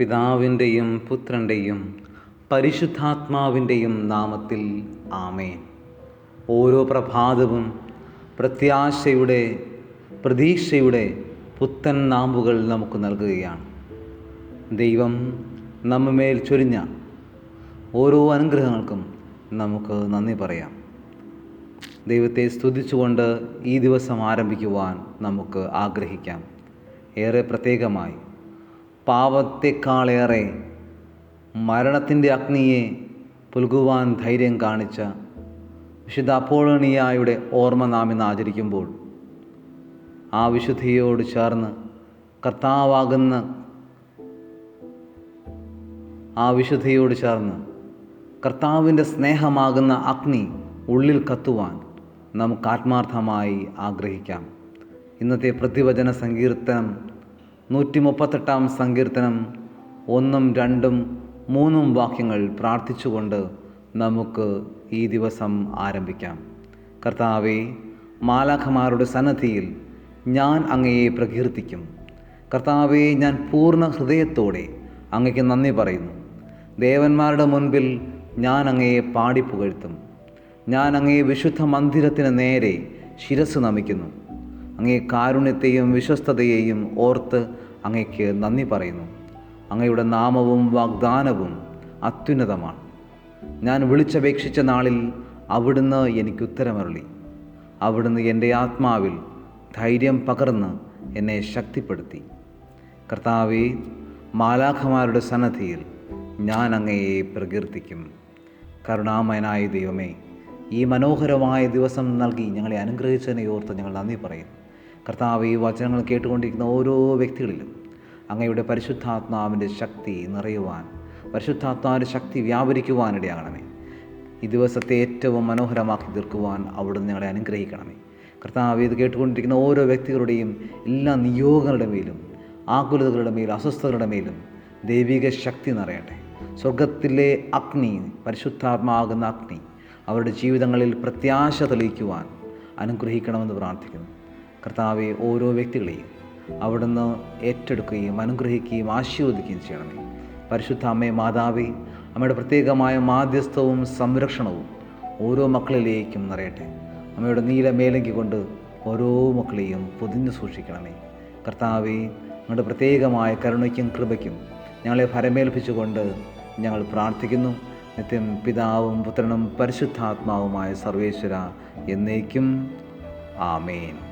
പിതാവിന്റെയും പുത്രന്റെയും പരിശുദ്ധാത്മാവിന്റെയും നാമത്തിൽ ആമേൻ. ഓരോ പ്രഭാതവും പ്രത്യാശയുടെ പ്രതീക്ഷയുടെ പുത്തൻ നാമ്പുകൾ നമുക്ക് നൽകുകയാണ്. ദൈവം നമ്മമേൽ ചൊരിഞ്ഞ ഓരോ അനുഗ്രഹങ്ങൾക്കും നമുക്ക് നന്ദി പറയാം. ദൈവത്തെ സ്തുതിച്ചുകൊണ്ട് ഈ ദിവസം ആരംഭിക്കുവാൻ നമുക്ക് ആഗ്രഹിക്കാം. ഏറെ പ്രത്യേകമായി പാവത്തെക്കാളേറെ മരണത്തിന്റെ അഗ്നിയെ പുൽകുവാൻ ധൈര്യം കാണിച്ച വിശുദ്ധ അപ്പോളണിയായുടെ ഓർമ്മ നാം ഇന്ന് ആചരിക്കുമ്പോൾ ആ വിശുദ്ധിയോട് ചേർന്ന് കർത്താവാകുന്ന ആ വിശുദ്ധിയോട് ചേർന്ന് കർത്താവിന്റെ സ്നേഹമാകുന്ന അഗ്നി ഉള്ളിൽ കത്തുവാൻ നമുക്ക് ആത്മാർത്ഥമായി ആഗ്രഹിക്കാം. ഇന്നത്തെ പ്രതിവചന സങ്കീർത്തനം നൂറ്റി മുപ്പത്തെട്ടാം സങ്കീർത്തനം ഒന്നും രണ്ടും മൂന്നും വാക്യങ്ങൾ പ്രാർത്ഥിച്ചുകൊണ്ട് നമുക്ക് ഈ ദിവസം ആരംഭിക്കാം. കർത്താവെ മാലാഖമാരുടെ സന്നദ്ധിയിൽ ഞാൻ അങ്ങയെ പ്രകീർത്തിക്കും. കർത്താവെ ഞാൻ പൂർണ ഹൃദയത്തോടെ അങ്ങയ്ക്ക് നന്ദി പറയുന്നു. ദേവന്മാരുടെ മുൻപിൽ ഞാൻ അങ്ങയെ പാടിപ്പുകഴ്ത്തും. ഞാൻ അങ്ങയെ വിശുദ്ധ മന്ദിരത്തിന് നേരെ ശിരസ് നമിക്കുന്നു. അങ്ങേ കാരുണ്യത്തെയും വിശ്വസ്തതയെയും ഓർത്ത് അങ്ങയ്ക്ക് നന്ദി പറയുന്നു. അങ്ങയുടെ നാമവും വാഗ്ദാനവും അത്യുന്നതമാണ്. ഞാൻ വിളിച്ചപേക്ഷിച്ച നാളിൽ അവിടുന്ന് എനിക്ക് ഉത്തരമരുളി. അവിടുന്ന് എന്റെ ആത്മാവിൽ ധൈര്യം പകർന്ന് എന്നെ ശക്തിപ്പെടുത്തി. കർത്താവെ മാലാഖമാരുടെ സന്നദ്ധിയിൽ ഞാൻ അങ്ങയെ പ്രകീർത്തിക്കും. കരുണാമയനായ ദൈവമേ ഈ മനോഹരമായ ദിവസം നൽകി ഞങ്ങളെ അനുഗ്രഹിച്ചതിനെ ഓർത്ത് ഞങ്ങൾ നന്ദി പറയുന്നു. കർത്താവ് ഈ വചനങ്ങൾ കേട്ടുകൊണ്ടിരിക്കുന്ന ഓരോ വ്യക്തികളിലും അങ്ങയുടെ പരിശുദ്ധാത്മാവിന്റെ ശക്തി നിറയുവാൻ പരിശുദ്ധാത്മാവിന്റെ ശക്തി വ്യാപരിക്കുവാനിടയാകണമേ. ഈ ദിവസത്തെ ഏറ്റവും മനോഹരമാക്കി തീർക്കുവാൻ അവിടുന്ന് ഞങ്ങളെ അനുഗ്രഹിക്കണമേ. കർത്താവ് ഇത് കേട്ടുകൊണ്ടിരിക്കുന്ന ഓരോ വ്യക്തികളുടെയും എല്ലാ നിയോഗങ്ങളുടെ മേലും ആകുലതകളുടെ മേലും അസ്വസ്ഥതകളുടെ മേലും ദൈവിക ശക്തി നിറയട്ടെ. സ്വർഗത്തിലെ അഗ്നി പരിശുദ്ധാത്മാകുന്ന അഗ്നി അവരുടെ ജീവിതങ്ങളിൽ പ്രത്യാശ തെളിയിക്കുവാൻ അനുഗ്രഹിക്കണമെന്ന് പ്രാർത്ഥിക്കുന്നു. കർത്താവെ ഓരോ വ്യക്തികളെയും അവിടുന്ന് ഏറ്റെടുക്കുകയും അനുഗ്രഹിക്കുകയും ആശീർവദിക്കുകയും ചെയ്യണമേ. പരിശുദ്ധ അമ്മേ മാതാവേ അമ്മയുടെ പ്രത്യേകമായ മാധ്യസ്ഥവും സംരക്ഷണവും ഓരോ മക്കളിലേക്കും നിറയട്ടെ. അമ്മയുടെ നീല മേലങ്കി കൊണ്ട് ഓരോ മക്കളെയും പൊതിഞ്ഞു സൂക്ഷിക്കണമേ. കർത്താവെ അങ്ങയുടെ പ്രത്യേകമായ കരുണയ്ക്കും കൃപയ്ക്കും ഞങ്ങളെ ഫരമേൽപ്പിച്ചുകൊണ്ട് ഞങ്ങൾ പ്രാർത്ഥിക്കുന്നു. നിത്യം പിതാവും പുത്രനും പരിശുദ്ധാത്മാവുമായ സർവേശ്വര എന്നേക്കും. ആമേൻ.